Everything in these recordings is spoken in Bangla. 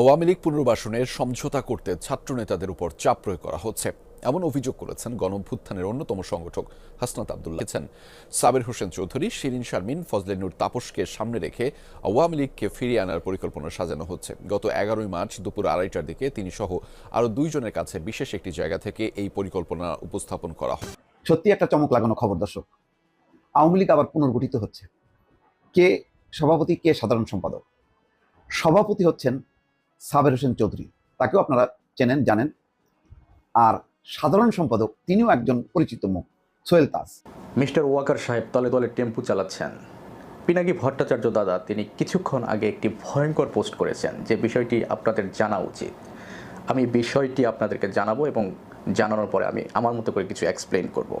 আওয়ামী লীগ পুনর্বাসনের সমঝোতা করতে ছাত্র নেতাদের উপর চাপ প্রয়োগ করা হচ্ছে। এমন অভিযোগ করেছেন গণভ্যুত্থানের অন্যতম সংগঠক হাসনাত আবদুল্লাহ। সাবির হোসেন চৌধুরী, শিরিন শারমিন, ফজলে নূর তাপসকে সামনে রেখে আওয়ামী লীগকে ফিরিয়ে আনার পরিকল্পনা সাজানো হচ্ছে। গত এগারোই মার্চ দুপুর আড়াইটার দিকে তিনি সহ আরও দুইজনের কাছে বিশেষ একটি জায়গা থেকে এই পরিকল্পনা উপস্থাপন করা হয়। সত্যি একটা চমক লাগানো খবর, দর্শক। আওয়ামী লীগ আবার পুনর্গঠিত হচ্ছে। কে সভাপতি, কে সাধারণ সম্পাদক? সভাপতি হচ্ছেন সাবের হোসেন চৌধুরী। তাকেও আপনারা চেনেন, জানেন। আর সাধারণ সম্পাদক, তিনিও একজন পরিচিত মুখ, সোহেল তাজ। মিস্টার ওয়াকার সাহেব তলে তলে টেম্পু চালাচ্ছেন। পিনাকি ভট্টাচার্য দাদা, তিনি কিছুক্ষণ আগে একটি ভয়ঙ্কর পোস্ট করেছেন যে বিষয়টি আপনাদের জানা উচিত। আমি বিষয়টি আপনাদেরকে জানাব এবং জানানোর পরে আমি আমার মতো করে কিছু এক্সপ্লেন করব।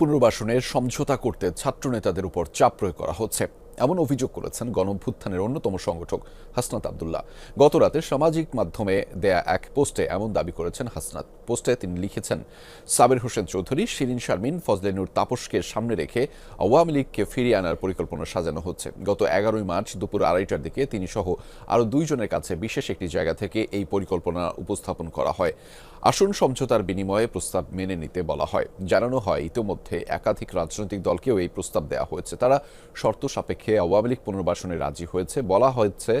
পুনর্বাসনের সমঝোতা করতে ছাত্র নেতাদের উপর চাপ প্রয়োগ করা হচ্ছে। এমন অভিযোগ করেছেন গণভ্যুত্থানের অন্যতম সংগঠক হাসনাত আবদুল্লাহ। গত রাতে সামাজিক মাধ্যমে দেয়া এক পোস্টে এমন দাবি করেছেন হাসনাত। পোস্টে তিনি লিখেছেন, সাবির হোসেন চৌধুরী, শিরিন শারমিন ফজলে নূর তাপসকে সামনে রেখে আওয়ামী লীগকে ফিরিয়ে আনার পরিকল্পনা সাজানো হচ্ছে। গত এগারোই মার্চ দুপুর আড়াইটার দিকে তিনি সহ আরও দুইজনের কাছে বিশেষ একটি জায়গা থেকে এই পরিকল্পনা উপস্থাপন করা হয়। আসন সমঝোতার বিনিময়ে প্রস্তাব মেনে নিতে বলা হয়। জানানো হয়, ইতোমধ্যে একাধিক রাজনৈতিক দলকেও এই প্রস্তাব দেওয়া হয়েছে। তারা শর্ত সাপেক্ষে আওয়ামী লীগ পুনর্বাসনে রাজি হয়েছে। বলা হয়েছে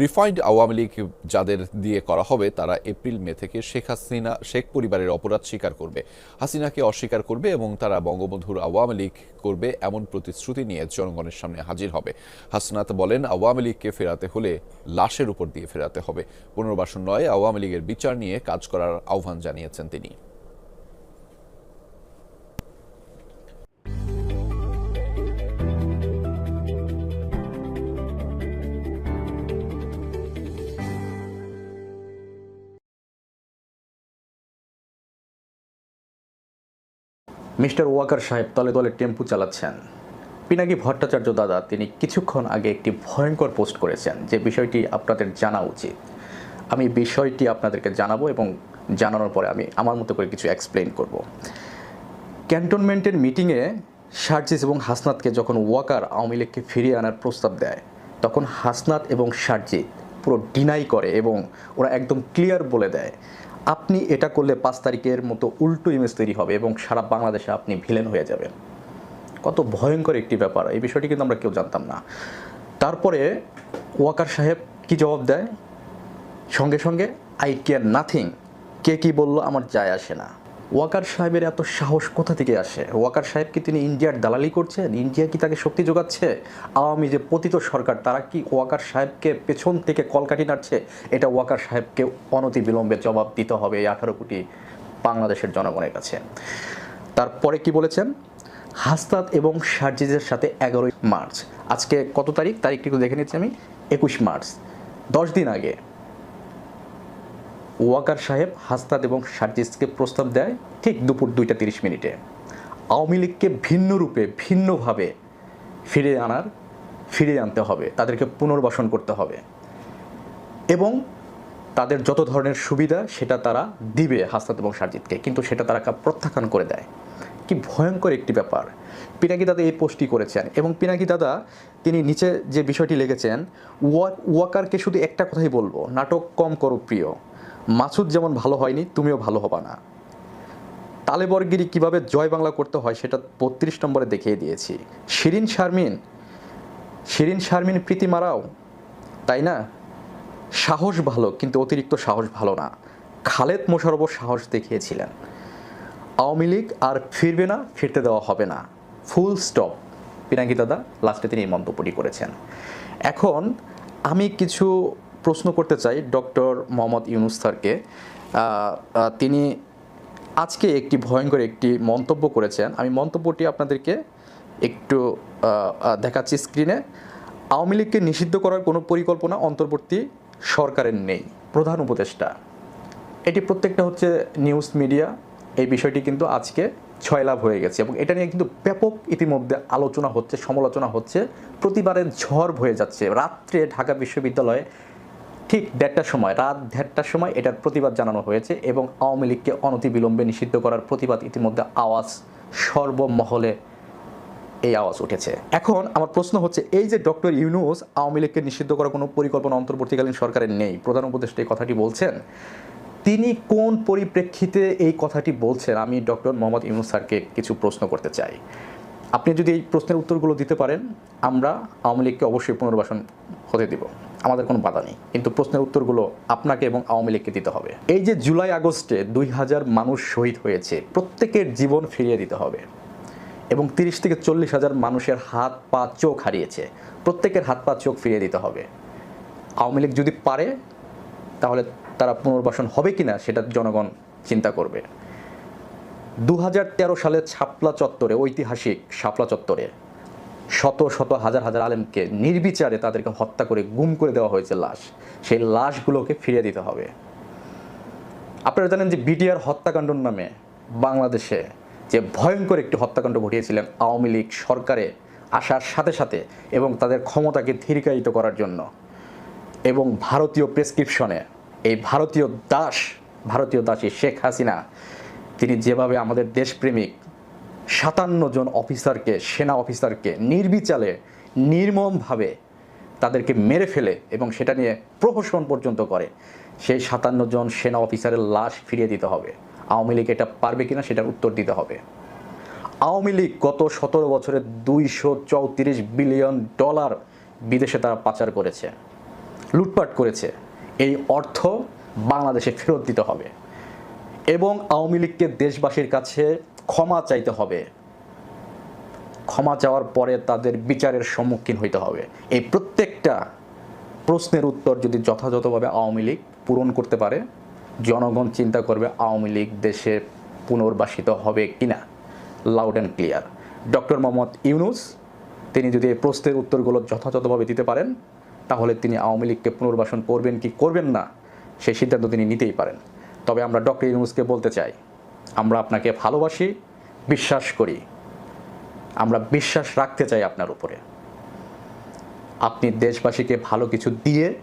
রিফাইন্ড আওয়ামী লীগ যাদের দিয়ে করা হবে, তারা এপ্রিল, মে থেকে শেখ হাসিনা, শেখ পরিবারের অপরাধ স্বীকার করবে। হাসিনাকে অস্বীকার করবে এবং তারা বঙ্গবন্ধুর আওয়ামী লীগ করবে এমন প্রতিশ্রুতি নিয়ে জনগণের সামনে হাজির হবে। হাসনাত বলেন, আওয়ামী লীগকে ফেরাতে হলে লাশের উপর দিয়ে ফেরাতে হবে। পুনর্বাসন নয়, আওয়ামী লীগের বিচার নিয়ে কাজ করার আহ্বান জানিয়েছেন তিনি। মিস্টার ওয়াকার সাহেব তলে তলে টেম্পু চালাচ্ছেন। পিনাকি ভট্টাচার্য দাদা তিনি কিছুক্ষণ আগে একটি ভয়ঙ্কর পোস্ট করেছেন যে বিষয়টি আপনাদের জানা উচিত। আমি বিষয়টি আপনাদেরকে জানাব এবং জানানোর পরে আমি আমার মতো করে কিছু এক্সপ্লেন করব। ক্যান্টনমেন্টের মিটিংয়ে শারজিস এবং হাসনাতকে যখন ওয়াকার আওয়ামী লীগকে ফিরিয়ে আনার প্রস্তাব দেয়, তখন হাসনাত এবং শারজিৎ পুরো ডিনাই করে এবং ওরা একদম ক্লিয়ার বলে দেয় আপনি এটা করলে পাঁচ তারিখের মতো উল্টো ইমেজ তৈরি হবে এবং সারা বাংলাদেশে আপনি ভিলেন হয়ে যাবেন। কত ভয়ঙ্কর একটি ব্যাপার, এই বিষয়টি কিন্তু আমরা কেউ জানতাম না। তারপরে ওয়াকার সাহেব কি জবাব দেয়? সঙ্গে সঙ্গে আই কেয়ার নাথিং কে কি বলল আমার যায় আসে না। ওয়াকার সাহেবের এত সাহস কোথা থেকে আসে? ওয়াকার সাহেব কি তিনি ইন্ডিয়ার দালালি করছেন? ইন্ডিয়া কি তাকে শক্তি যোগাচ্ছে? আওয়ামী যে পতিত সরকার, তারা কি ওয়াকার সাহেবকে পেছন থেকে কলকাটি নাড়ছে? এটা ওয়াকার সাহেবকে অনতি বিলম্বে জবাব দিতে হবে এই আঠারো কোটি বাংলাদেশের জনগণের কাছে। তারপরে কি বলেছেন? হাস্তাদ এবং সার্জিজের সাথে এগারোই মার্চ। আজকে কত তারিখ? তারিখটি একটু দেখে নিচ্ছি আমি। একুশ মার্চ। দশ দিন আগে ওয়াকার সাহেব হাস্তাদ এবং সার্জিসকে প্রস্তাব দেয় ঠিক দুপুর দুইটা তিরিশ মিনিটে। আওয়ামী লীগকে ভিন্ন রূপে, ভিন্নভাবে ফিরিয়ে আনার ফিরে আনতে হবে, তাদেরকে পুনর্বাসন করতে হবে। এবং তাদের যত ধরনের সুবিধা সেটা তারা দিবে হাস্তাদ এবং সার্জিতকে কিন্তু সেটা তারা প্রত্যাখ্যান করে দেয়। কি ভয়ঙ্কর একটি ব্যাপার। পিনাকি দাদা এই পোস্টটি করেছেন এবং পিনাকি দাদা তিনি নিচে যে বিষয়টি লিখেছেন, ওয়া ওয়াকারকে শুধু একটা কথাই বলব, নাটক কম করো প্রিয়। মাসুদ যেমন ভালো হয়নি, তুমিও ভালো হবা না। তালেবরগিরি কীভাবে জয় বাংলা করতে হয় সেটা বত্রিশ নম্বরে দেখিয়ে দিয়েছি। শিরিন শারমিন শিরিন শারমিন প্রীতি মারাও, তাই না? সাহস ভালো, কিন্তু অতিরিক্ত সাহস ভালো না। খালেদ মোশারফও সাহস দেখিয়েছিলেন। আওয়ামী লীগ আর ফিরবে না, ফিরতে দেওয়া হবে না। Full stop. পিনাকি দাদা, লাস্টে তিনি এই মন্তব্যটি করেছেন। এখন আমি কিছু প্রশ্ন করতে চাই ডক্টর মোহাম্মদ ইউনুস স্যারকে। তিনি আজকে একটি ভয়ঙ্কর একটি মন্তব্য করেছেন। আমি মন্তব্যটি আপনাদেরকে একটু দেখাচ্ছি স্ক্রিনে আওয়ামী লীগকে নিষিদ্ধ করার কোনো পরিকল্পনা অন্তর্বর্তী সরকারের নেই। প্রধান উপদেষ্টা। এটি প্রত্যেকটা হচ্ছে নিউজ মিডিয়া এই বিষয়টি কিন্তু আজকে ছয় লাভ হয়ে গেছে এবং এটা নিয়ে কিন্তু ব্যাপক ইতিমধ্যে আলোচনা হচ্ছে, সমালোচনা হচ্ছে। প্রতিবারের ঝড় হয়ে যাচ্ছে। রাত্রে ঢাকা বিশ্ববিদ্যালয়ে ঠিক দেড়টার সময়, রাত দেড়টার সময় এটার প্রতিবাদ জানানো হয়েছে এবং আওয়ামী লীগকে অনতিবিলম্বে নিষিদ্ধ করার প্রতিবাদ ইতিমধ্যে আওয়াজ, সর্বমহলে এই আওয়াজ উঠেছে। এখন আমার প্রশ্ন হচ্ছে, এই যে ডক্টর ইউনুস আওয়ামী লীগকে নিষিদ্ধ করার কোনো পরিকল্পনা অন্তর্বর্তীকালীন সরকারের নেই, প্রধান উপদেষ্টা এই কথাটি বলছেন, তিনি কোন পরিপ্রেক্ষিতে এই কথাটি বলছেন? আমি ডক্টর মোহাম্মদ ইউনুস স্যারকে কিছু প্রশ্ন করতে চাই। আপনি যদি এই প্রশ্নের উত্তরগুলো দিতে পারেন, আমরা আওয়ামী লীগকে অবশ্যই পুনর্বাসন হতে দিব। আমাদের কোনো বাধা নেই। কিন্তু প্রশ্নের উত্তরগুলো আপনাকে এবং আওয়ামী লীগকে দিতে হবে। এই যে জুলাই আগস্টে দুই হাজার মানুষ শহীদ হয়েছে, প্রত্যেকের জীবন ফিরিয়ে দিতে হবে। এবং তিরিশ থেকে চল্লিশ হাজার মানুষের হাত পা চোখ হারিয়েছে। প্রত্যেকের হাত পা চোখ ফিরিয়ে দিতে হবে। আওয়ামী লীগ যদি পারে, তাহলে তারা পুনর্বাসন হবে কিনা সেটা জনগণ চিন্তা করবে। দু সালে ছাপলা চত্বরে, ঐতিহাসিক শাপলা চত্বরে শত শত হাজার হাজার আলেমকে নির্বিচারে তাদেরকে হত্যা করে গুম করে দেওয়া হয়েছে লাশ। সেই লাশগুলোকে ফিরিয়ে দিতে হবে। আপনারা জানেন যে বিডিআর হত্যাকাণ্ডর নামে বাংলাদেশে যে ভয়ঙ্কর একটি হত্যাকাণ্ড ঘটিয়েছিলেন আওয়ামী লীগ সরকারে আসার সাথে সাথে এবং তাদের ক্ষমতাকে ধীরকায়িত করার জন্য এবং ভারতীয় প্রেসক্রিপশনে এই ভারতীয় দাস, ভারতীয় দাসী শেখ হাসিনা, তিনি যেভাবে আমাদের দেশপ্রেমিক সাতান্ন জন অফিসারকে, সেনা অফিসারকে নির্বিচালে নির্মমভাবে তাদেরকে মেরে ফেলে এবং সেটা নিয়ে প্রহসন পর্যন্ত করে। সেই সাতান্ন জন সেনা অফিসারের লাশ ফিরিয়ে দিতে হবে। আওয়ামী লীগ এটা পারবে কিনা সেটার উত্তর দিতে হবে। আওয়ামী লীগ গত সতেরো বছরে দুইশো চৌত্রিশ বিলিয়ন ডলার বিদেশে তারা পাচার করেছে, লুটপাট করেছে। এই অর্থ বাংলাদেশে ফেরত দিতে হবে। এবং আওয়ামী লীগকে দেশবাসীর কাছে ক্ষমা চাইতে হবে। ক্ষমা চাওয়ার পরে তাদের বিচারের সম্মুখীন হইতে হবে। এই প্রত্যেকটা প্রশ্নের উত্তর যদি যথাযথভাবে আওয়ামী লীগ পূরণ করতে পারে, জনগণ চিন্তা করবে আওয়ামী লীগ দেশে পুনর্বাসিত হবে কিনা। Loud and clear doctor Mohammad Yunus, তিনি যদি এই প্রশ্নের উত্তরগুলো যথাযথভাবে দিতে পারেন, তাহলে তিনি আওয়ামী লীগকে পুনর্বাসন করবেন কি করবেন না, সেই সিদ্ধান্ত তিনি নিতেই পারেন। তবে আমরা ডক্টর ইউনুসকে বলতে চাই আমরা আপনাকে ভালোবাসি, বিশ্বাস করি। আমরা বিশ্বাস রাখতে চাই আপনার উপরে। আপনি দেশবাসীকে ভালো কিছু দিয়ে,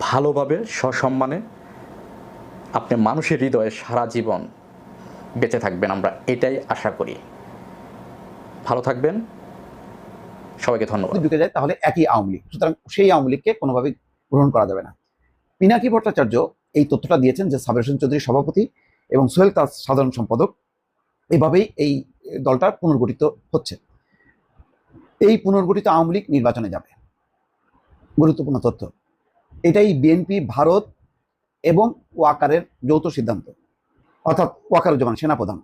ভালোভাবে, সসম্মানে আপনি মানুষের হৃদয়ে সারা জীবন বেঁচে থাকবেন, আমরা এটাই আশা করি। ভালো থাকবেন। সবাইকে ধন্যবাদ। ঢুকে যায়, তাহলে একই আওয়ামী লীগ। সুতরাং সেই আওয়ামী লীগকে কোনোভাবেই গ্রহণ করা যাবে না। পিনাকি ভট্টাচার্য এই তথ্যটা দিয়েছেন যে সাবের হোসেন চৌধুরী সভাপতি। এবং সোহেল তাজ সাধারণ সম্পাদক। এভাবেই এই দলটার পুনর্গঠিত হচ্ছে। এই পুনর্গঠিত আওয়ামী লীগ নির্বাচনে যাবে। গুরুত্বপূর্ণ তথ্য। এটাই বিএনপি, ভারত এবং ওয়াকারের যৌথ সিদ্ধান্ত। অর্থাৎ ওয়াকারুজ্জামান সেনাপ্রধান।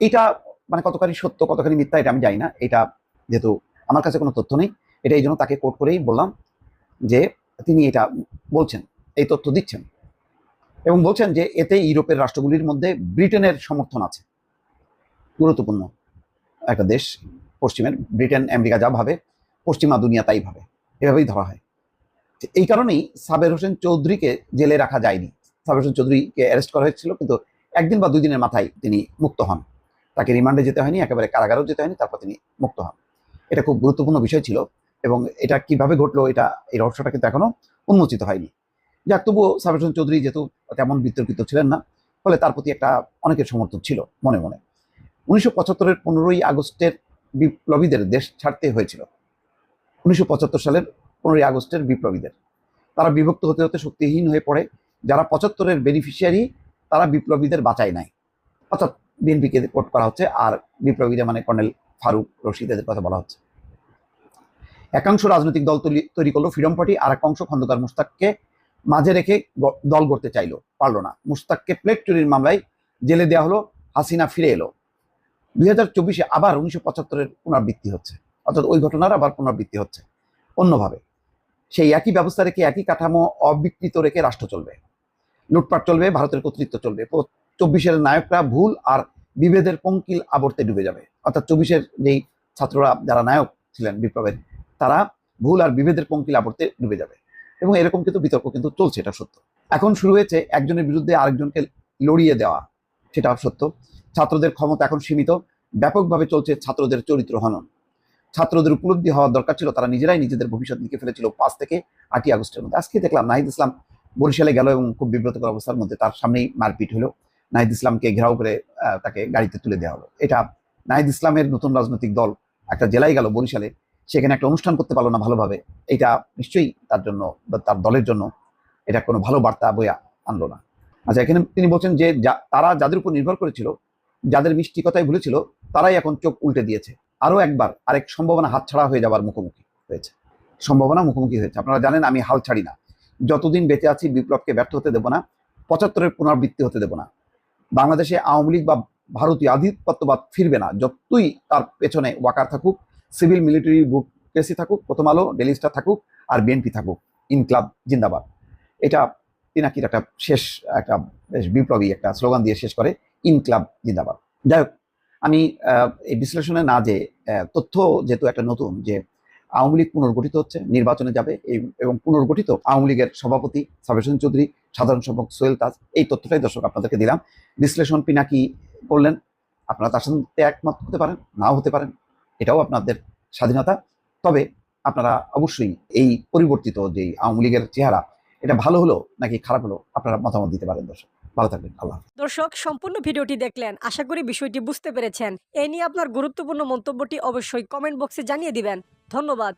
এটা মানে কতখানি সত্য, কতখানি মিথ্যা এটা আমি জানি না। এটা যেহেতু আমার কাছে কোনো তথ্য নেই এটা এই জন্য তাকে কোট করেই বললাম যে তিনি এটা বলছেন, এই তথ্য দিচ্ছেন। এবং বলছেন যে এতে ইউরোপের রাষ্ট্রগুলির মধ্যে ব্রিটেনের সমর্থন আছে। গুরুত্বপূর্ণ একটা দেশ, পশ্চিমের, ব্রিটেন, আমেরিকা যা ভাবে, পশ্চিমা দুনিয়া তাই ভাবে। এভাবেই ধরা হয়। এই কারণেই সাবের হোসেন চৌধুরীকে জেলে রাখা যায়নি। সাবের হোসেন চৌধুরীকে অ্যারেস্ট করা হয়েছিল, কিন্তু একদিন বা দুই দিনের মাথায় তিনি মুক্ত হন। তাকে রিমান্ডে যেতে হয়নি, একেবারে কারাগারেও যেতে হয়নি, তারপর তিনি মুক্ত হন। এটা খুব গুরুত্বপূর্ণ বিষয় ছিল এবং এটা কীভাবে ঘটলো, এটা, এই রহস্যটা কিন্তু এখনও উন্মোচিত হয়নি। যাক, তবুও হোসেন চৌধুরী যেহেতু তেমন বিতর্কিত ছিলেন না, ফলে তার প্রতি একটা অনেকের সমর্থন ছিল মনে মনে। উনিশশো পঁচাত্তরের পনেরোই আগস্টের বিপ্লবীদের দেশ ছাড়তে হয়েছিল। উনিশশো পঁচাত্তর সালের পনেরোই আগস্টের বিপ্লবীদের। তারা বিভক্ত হতে হতে শক্তিহীন হয়ে পড়ে। যারা পঁচাত্তরের বেনিফিশিয়ারি তারা বিপ্লবীদের বাঁচায় নাই। অর্থাৎ বিএনপিকে কোট করা হচ্ছে আর বিপ্লবীদের মানে কর্নেল ফারুক রশিদ এদের কথা বলা হচ্ছে। একাংশ রাজনৈতিক দল তৈরি- তৈরি করল ফ্রিডম পার্টি আর এক অংশ খন্দকার মুস্তাককে মাঝে রেখে দল গড়তে চাইলো, পারল না। মুস্তাককে প্লেট চুরির মামলায় জেলে দেওয়া হলো, হাসিনা ফিরে এলো। দুই হাজার চব্বিশে আবার উনিশশো পঁচাত্তরের পুনরাবৃত্তি হচ্ছে। অর্থাৎ ওই ঘটনার আবার পুনরাবৃত্তি হচ্ছে। অন্যভাবে, সেই একই ব্যবস্থা রেখে একই কাঠামো অবিকৃত রেখে রাষ্ট্র চলবে। লুটপাট চলবে, ভারতের কর্তৃত্ব চলবে। চব্বিশের নায়করা ভুল আর বিভেদের পঙ্কিল আবর্তে ডুবে যাবে। অর্থাৎ চব্বিশের যেই ছাত্ররা যারা নায়ক ছিলেন বিপ্লবের, তারা ভুল আর বিভেদের পঙ্কিল আবর্তে ডুবে যাবে। এবং এরকম কিন্তু বিতর্ক কিন্তু চলছে, এটা সত্য। এখন শুরু হয়েছে একজনের বিরুদ্ধে আরেকজনকে লড়িয়ে দেওয়া, সেটা সত্য। ছাত্রদের ক্ষমতা এখন সীমিত, ব্যাপকভাবে চলছে ছাত্রদের চরিত্র হনন। ছাত্রদের উপলব্ধি হওয়ার দরকার ছিল, তারা নিজেরাই নিজেদের ভবিষ্যৎ লিখে ফেলেছিল পাঁচ থেকে আটই আগস্টের মধ্যে। আজকে দেখলাম নাহিদ ইসলাম বরিশালে গেল এবং খুব বিব্রতকর অবস্থার মধ্যে তার সামনেই মারপিট হলো। নাহিদ ইসলামকে ঘেরাও করে তাকে গাড়িতে তুলে দেওয়া হলো। এটা নাহিদ ইসলামের নতুন রাজনৈতিক দল একটা জেলায় গেল বরিশালে সেখানে একটা অনুষ্ঠান করতে পারল না ভালোভাবে, এটা নিশ্চয়ই তার জন্য তার দলের জন্য এটা কোনো ভালো বার্তা বইয়া আনলো না। আচ্ছা এখানে তিনি বলছেন যে তারা যাদের উপর নির্ভর করেছিল, যাদের মিষ্টি কথাই ভুলেছিল, তারাই এখন চোখ উল্টে দিয়েছে। আরও একবার আরেক সম্ভাবনা হাতছাড়া হয়ে যাবার মুখোমুখি হয়েছে। সম্ভাবনা মুখোমুখি হয়েছে। আপনারা জানেন, আমি হাল ছাড়ি না। যতদিন বেঁচে আছি, বিপ্লবকে ব্যর্থ হতে দেবো না, পঁচাত্তরের পুনরাবৃত্তি হতে দেবো না। বাংলাদেশে আওয়ামী লীগ বা ভারতীয় আধিপত্যবাদ ফিরবে না, যতই তার পেছনে ওয়াকার থাকুক সিভিল মিলিটারি ব্যুরোক্রেসি থাকুক, প্রথম আলো ডেলি স্টার থাকুক, আর বিএনপি থাকুক ইনক্লাব জিন্দাবাদ। এটা পিনাকির একটা শেষ, একটা বেশ বিপ্লবী একটা স্লোগান দিয়ে শেষ করে ইনক্লাব জিন্দাবাদ। যাই হোক, আমি এই বিশ্লেষণে না যে তথ্য যেহেতু একটা নতুন, যে আওয়ামী লীগ পুনর্গঠিত হচ্ছে, নির্বাচনে যাবে, এই- এবং পুনর্গঠিত আওয়ামী লীগের সভাপতি সাবেশন চৌধুরী, সাধারণ সম্পাদক সোহেল তাজ, এই তথ্যটাই দর্শক আপনাদেরকে দিলাম। বিশ্লেষণ পিনাকি করলেন। আপনারা তার সাথে একমত হতে পারেন, নাও হতে পারেন। এটাও আপনাদের স্বাধীনতা। তবে আপনারা অবশ্যই এই পরিবর্তিত যে আওয়ামী লীগের চেহারা, এটা ভালো হলো নাকি খারাপ হলো, আপনারা মতামত দিতে পারেন দর্শক। ভালো থাকবেন, আল্লাহ দর্শক, সম্পূর্ণ ভিডিওটি দেখলেন, আশা করি বিষয়টি বুঝতে পেরেছেন। এ নিয়ে আপনার গুরুত্বপূর্ণ মন্তব্যটি অবশ্যই কমেন্ট বক্সে জানিয়ে দিবেন। ধন্যবাদ।